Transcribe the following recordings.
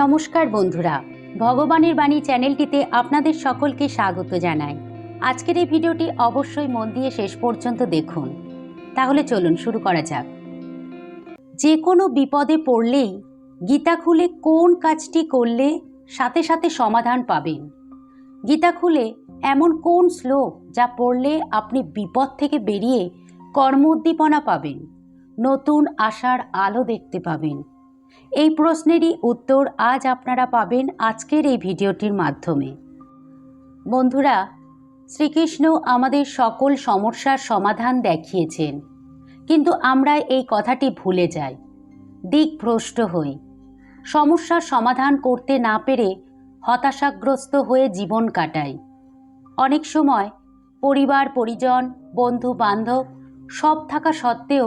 নমস্কার বন্ধুরা, ভগবানের বাণী চ্যানেলটিতে আপনাদের সকলকে স্বাগত জানাই। আজকের এই ভিডিওটি অবশ্যই মন দিয়ে শেষ পর্যন্ত দেখুন। তাহলে চলুন শুরু করা যাক। যে কোনো বিপদে পড়লেই গীতা খুলে কোন কাজটি করলে সাথে সাথে সমাধান পাবেন? গীতা খুলে এমন কোন শ্লোক যা পড়লে আপনি বিপদ থেকে বেরিয়ে কর্ম উদ্দীপনা পাবেন, নতুন আশার আলো দেখতে পাবেন এই প্রশ্নেরই উত্তর আজ আপনারা পাবেন আজকের এই ভিডিওটির মাধ্যমে। বন্ধুরা, শ্রীকৃষ্ণ আমাদের সকল সমস্যার সমাধান দেখিয়েছেন, কিন্তু আমরা এই কথাটি ভুলে যাই, দিকভ্রষ্ট হই। সমস্যার সমাধান করতে না পেরে হতাশাগ্রস্ত হয়ে জীবন কাটাই। অনেক সময় পরিবার, পরিজন বন্ধু বান্ধব সব থাকা সত্ত্বেও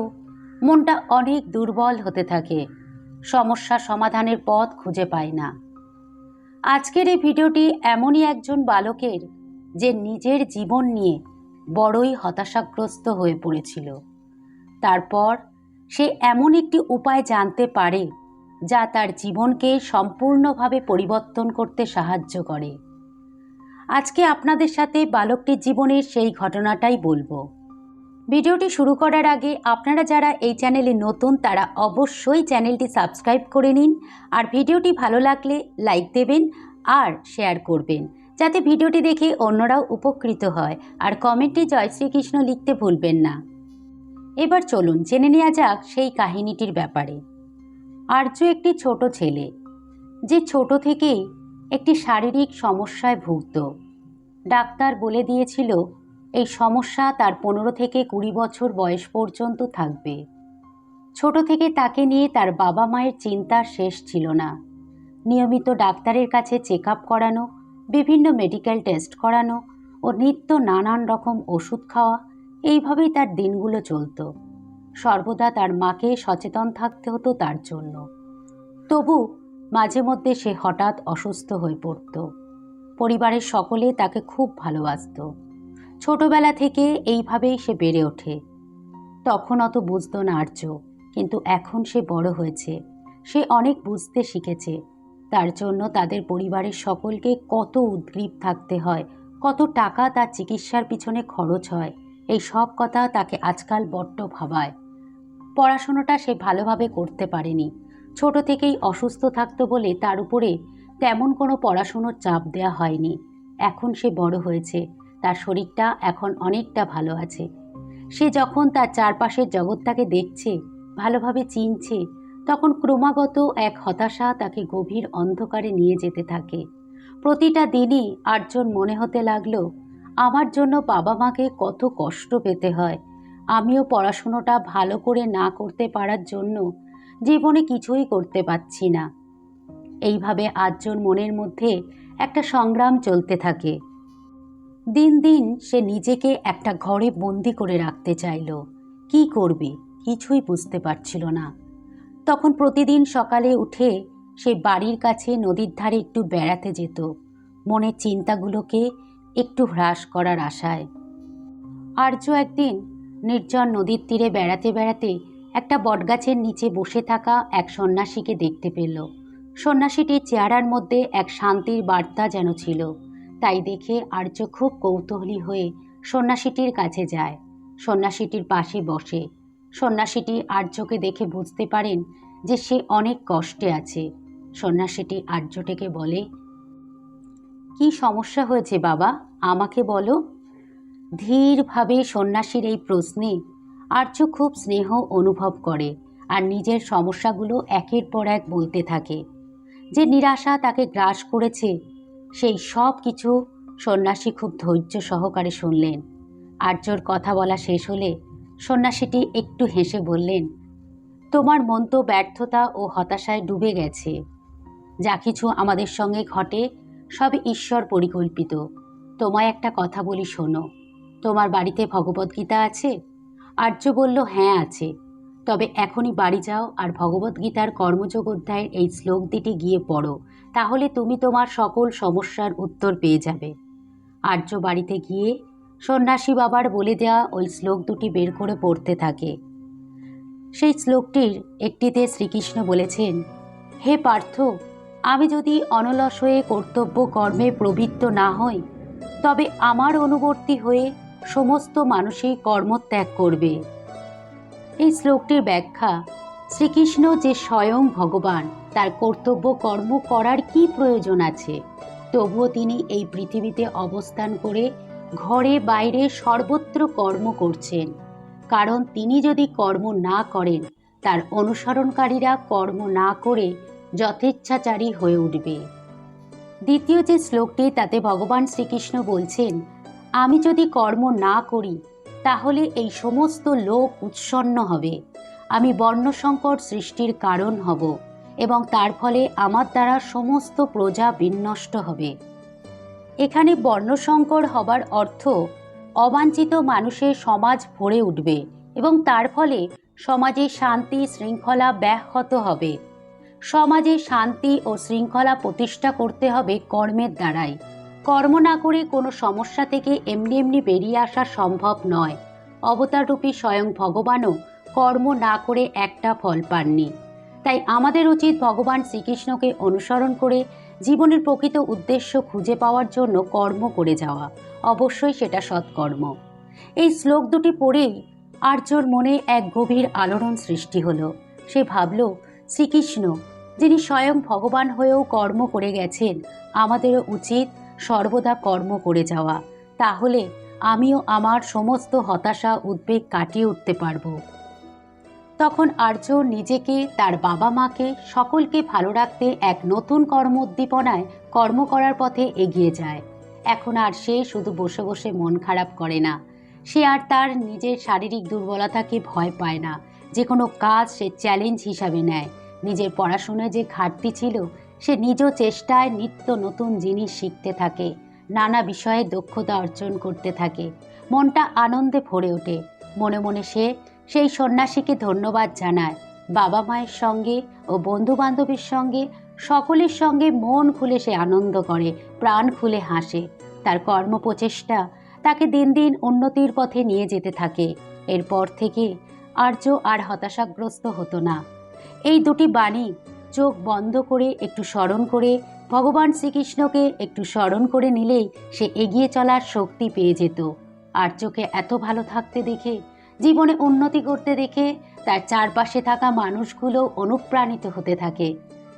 মনটা অনেক দুর্বল হতে থাকে। সমস্যা সমাধানের পথ খুঁজে পায় না। আজকের এই ভিডিওটি এমনই একজন বালকের যে নিজের জীবন নিয়ে বড়ই হতাশাগ্রস্ত হয়ে পড়েছিল। তারপর সে এমন একটি উপায় জানতে পারে যা তার জীবনকে সম্পূর্ণভাবে পরিবর্তন করতে সাহায্য করে। আজকে আপনাদের সাথে বালকটির জীবনের সেই ঘটনাটাই বলব। ভিডিওটি শুরু করার আগে আপনারা যারা এই চ্যানেলে নতুন, তারা অবশ্যই চ্যানেলটি সাবস্ক্রাইব করে নিন আর ভিডিওটি ভালো লাগলে লাইক দেবেন আর শেয়ার করবেন যাতে ভিডিওটি দেখে অন্যরাও উপকৃত হয় আর কমেন্টে জয় শ্রীকৃষ্ণ লিখতে ভুলবেন না। এবার চলুন, জেনে নেওয়া যাক সেই কাহিনীটির ব্যাপারে। আর্য একটি ছোট ছেলে, যে ছোট থেকেই একটি শারীরিক সমস্যায় ভুগত। ডাক্তার বলে দিয়েছিল এই সমস্যা তার পনেরো থেকে কুড়ি বছর বয়স পর্যন্ত থাকবে। ছোট থেকে তাকে নিয়ে তার বাবা মায়ের চিন্তার শেষ ছিল না। নিয়মিত ডাক্তারের কাছে চেক আপ করানো, বিভিন্ন মেডিকেল টেস্ট করানো ও নিত্য নানান রকম ওষুধ খাওয়া, এইভাবেই তার দিনগুলো চলত। সর্বদা তার মাকে সচেতন থাকতে হতো তার জন্য। তবু মাঝে মধ্যে সে হঠাৎ অসুস্থ হয়ে পড়ত। পরিবারের সকলে তাকে খুব ভালোবাসত। ছোটবেলা থেকে এইভাবেই সে বেড়ে ওঠে। তখন অত বুঝত না আর্য, কিন্তু এখন সে বড় হয়েছে। সে অনেক বুঝতে শিখেছে। তার জন্য তাদের পরিবারের সকলকে কত উদ্গ্রীব থাকতে হয়, কত টাকা তার চিকিৎসার পিছনে খরচ হয়, এই সব কথা তাকে আজকাল বড্ড ভাবায়। পড়াশোনাটা সে ভালোভাবে করতে পারেনি। ছোট থেকেই অসুস্থ থাকতো বলে তার উপরে তেমন কোনো পড়াশুনোর চাপ দেওয়া হয়নি। এখন সে বড় হয়েছে। তার শরীরটা এখন অনেকটা ভালো আছে। সে যখন তার চারপাশের জগৎটাকে দেখছে, ভালোভাবে চিনছে, তখন ক্রমাগত এক হতাশা তাকে গভীর অন্ধকারে নিয়ে যেতে থাকে। প্রতিটা দিনই আটজন মনে হতে লাগল, আমার জন্য বাবা মাকে কত কষ্ট পেতে হয়। আমিও পড়াশুনোটা ভালো করে না করতে পারার জন্য জীবনে কিছুই করতে পারছি না। এইভাবে আটজন মনের মধ্যে একটা সংগ্রাম চলতে থাকে। দিন দিন সে নিজেকে একটা ঘরে বন্দি করে রাখতে চাইল। কি করবে? কিছুই বুঝতে পারছিল না। তখন প্রতিদিন সকালে উঠে সে বাড়ির কাছে নদীর ধারে একটু বেড়াতে যেত। মনের চিন্তাগুলোকে একটু হ্রাস করার আশায়। আর্য একদিন নির্জন নদীর তীরে বেড়াতে বেড়াতে একটা বটগাছের নিচে বসে থাকা এক সন্ন্যাসীকে দেখতে পেল। সন্ন্যাসীটির চেহারার মধ্যে এক শান্তির বার্তা যেন ছিল। তাই দেখে আর্য খুব কৌতূহলী হয়ে সন্ন্যাসীটির কাছে যায়। সন্ন্যাসীটির পাশে বসে। সন্ন্যাসীটি আর্যকে দেখে বুঝতে পারেন যে সে অনেক কষ্টে আছে। সন্ন্যাসীটি আর্যটিকে বলে, কি সমস্যা হয়েছে বাবা? আমাকে বলো। ধীরভাবে সন্ন্যাসীর এই প্রশ্নে আর্য খুব স্নেহ অনুভব করে আর নিজের সমস্যাগুলো একের পর এক বলতে থাকে। যে নিরাশা তাকে গ্রাস করেছে সেই সব কিছু সন্ন্যাসী খুব ধৈর্য সহকারে শুনলেন। আর্যর কথা বলা শেষ হলে সন্ন্যাসীটি একটু হেসে বললেন, তোমার মন তো ব্যর্থতা ও হতাশায় ডুবে গেছে। যা কিছু আমাদের সঙ্গে ঘটে সব ঈশ্বর পরিকল্পিত। তোমায় একটা কথা বলি শোনো। তোমার বাড়িতে ভগবদ্গীতা আছে? আর্য বলল হ্যাঁ আছে। তবে এখনই বাড়ি যাও আর ভগবদ্গীতার কর্মযোগ অধ্যায়ের এই শ্লোক দুটি গিয়ে পড়ো, তাহলে তুমি তোমার সকল সমস্যার উত্তর পেয়ে যাবে। আর্য বাড়িতে গিয়ে সন্ন্যাসী বাবার বলে দেওয়া ওই শ্লোক দুটি বের করে পড়তে থাকে। সেই শ্লোকটির একটিতে শ্রীকৃষ্ণ বলেছেন, হে পার্থ, আমি যদি অনলস হয়ে কর্তব্য কর্মে প্রবৃত্ত না হই, তবে আমার অনুবর্তী হয়ে সমস্ত মানুষই কর্মত্যাগ করবে। এই শ্লোকটির ব্যাখ্যা, শ্রীকৃষ্ণ যে স্বয়ং ভগবান, তার কর্তব্য কর্ম করার কি প্রয়োজন আছে? তবুও তিনি এই পৃথিবীতে অবস্থান করে ঘরে বাইরে সর্বত্র কর্ম করছেন। কারণ তিনি যদি কর্ম না করেন, তার অনুসরণকারীরা কর্ম না করে যথেচ্ছাচারী হয়ে উঠবে। দ্বিতীয় যে শ্লোকটি, তাতে ভগবান শ্রীকৃষ্ণ বলছেন, আমি যদি কর্ম না করি তাহলে এই সমস্ত লোক উৎসন্ন হবে। আমি বর্ণসংকট সৃষ্টির কারণ হব এবং তার ফলে আমার দ্বারা সমস্ত প্রজা বিনষ্ট হবে। এখানে বর্ণসংকর হবার অর্থ, অবাঞ্ছিত মানুষের সমাজ ভরে উঠবে এবং তার ফলে সমাজে শান্তি, শৃঙ্খলা ব্যাহত হবে। সমাজে শান্তি ও শৃঙ্খলা প্রতিষ্ঠা করতে হবে কর্মের দ্বারাই। কর্ম না করে কোনো সমস্যা থেকে এমনি এমনি বেরিয়ে আসা সম্ভব নয়। অবতাররূপী স্বয়ং ভগবানও কর্ম না করে একটা ফল পাননি। তাই আমাদের উচিত ভগবান শ্রীকৃষ্ণকে অনুসরণ করে জীবনের প্রকৃত উদ্দেশ্য খুঁজে পাওয়ার জন্য কর্ম করে যাওয়া। অবশ্যই সেটা সৎকর্ম। এই শ্লোক দুটি পড়েই আর্যর মনে এক গভীর আলোড়ন সৃষ্টি হলো। সে ভাবল, শ্রীকৃষ্ণ, যিনি স্বয়ং ভগবান হয়েও কর্ম করে গেছেন, আমাদেরও উচিত সর্বদা কর্ম করে যাওয়া। তাহলে আমিও আমার সমস্ত হতাশা, উদ্বেগ কাটিয়ে উঠতে পারব। তখন আর্য নিজেকে, তার বাবা মাকে, সকলকে ভালো রাখতে এক নতুন কর্ম উদ্দীপনায় কর্ম করার পথে এগিয়ে যায়। এখন আর সে শুধু বসে বসে মন খারাপ করে না। সে আর তার নিজের শারীরিক দুর্বলতাকে ভয় পায় না। যে কোনো কাজ সে চ্যালেঞ্জ হিসাবে নেয়। নিজের পড়াশোনায় যে ঘাটতি ছিল সে নিজ চেষ্টায় নিত্য নতুন জিনিস শিখতে থাকে, নানা বিষয়ে দক্ষতা অর্জন করতে থাকে। মনটা আনন্দে ভরে ওঠে। মনে মনে সে সেই সন্ন্যাসীকে ধন্যবাদ জানায়। বাবা মায়ের সঙ্গে ও বন্ধু বান্ধবীর সঙ্গে, সকলের সঙ্গে মন খুলে সে আনন্দ করে, প্রাণ খুলে হাসে। তার কর্মপ্রচেষ্টা তাকে দিন দিন উন্নতির পথে নিয়ে যেতে থাকে। এরপর থেকে আর্য আর হতাশাগ্রস্ত হতো না। এই দুটি বাণী চোখ বন্ধ করে একটু স্মরণ করে, ভগবান শ্রীকৃষ্ণকে একটু স্মরণ করে নিলেই সে এগিয়ে চলার শক্তি পেয়ে যেত। আর্যকে এত ভালো থাকতে দেখে, জীবনে উন্নতি করতে দেখে, তার চারপাশে থাকা মানুষগুলো অনুপ্রাণিত হতে থাকে।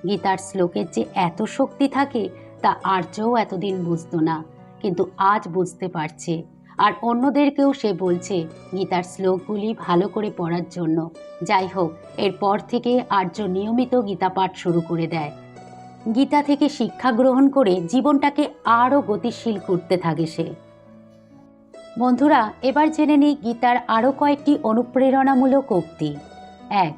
গীতার শ্লোকের যে এত শক্তি থাকে, তা আর্যও এতদিন বুঝতো না, কিন্তু আজ বুঝতে পারছে। আর অন্যদেরকেও সে বলছে, গীতার শ্লোকগুলি ভালো করে পড়ার জন্য। যাই হোক, এরপর থেকে আর্য নিয়মিত গীতা পাঠ শুরু করে দেয়। গীতা থেকে শিক্ষা গ্রহণ করে জীবনটাকে আরও গতিশীল করতে থাকে সে। বন্ধুরা, এবার জেনে নিই গীতার আরও কয়েকটি অনুপ্রেরণামূলক উক্তি। এক,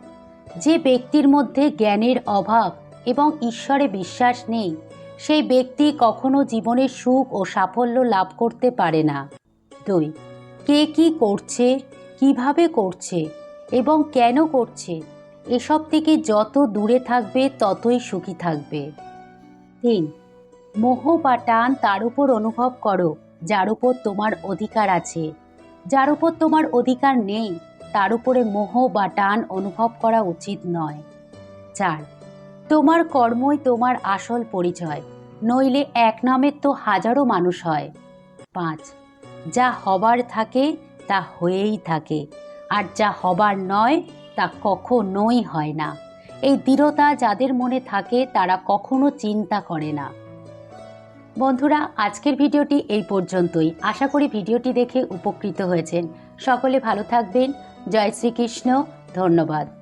যে ব্যক্তির মধ্যে জ্ঞানের অভাব এবং ঈশ্বরে বিশ্বাস নেই, সেই ব্যক্তি কখনো জীবনে সুখ ও সাফল্য লাভ করতে পারে না। দুই কে কি করছে, কীভাবে করছে এবং কেন করছে, এসব থেকে যত দূরে থাকবে ততই সুখী থাকবে। তিন, মোহ বা টান তার উপর অনুভব করো, যার উপর তোমার অধিকার আছে। যার উপর তোমার অধিকার নেই, তার উপরে মোহ বা টান অনুভব করা উচিত নয়। চার, তোমার কর্মই তোমার আসল পরিচয়, নইলে এক নামের তো হাজারো মানুষ হয়। পাঁচ যা হবার থাকে তা হয়েই থাকে, আর যা হবার নয় তা কখনোই হয় না। এই দৃঢ়তা যাদের মনে থাকে তারা কখনো চিন্তা করে না। বন্ধুরা, আজকের ভিডিওটি এই পর্যন্তই। আশা করি ভিডিওটি দেখে উপকৃত হয়েছেন। সকলে ভালো থাকবেন। জয় শ্রীকৃষ্ণ। ধন্যবাদ।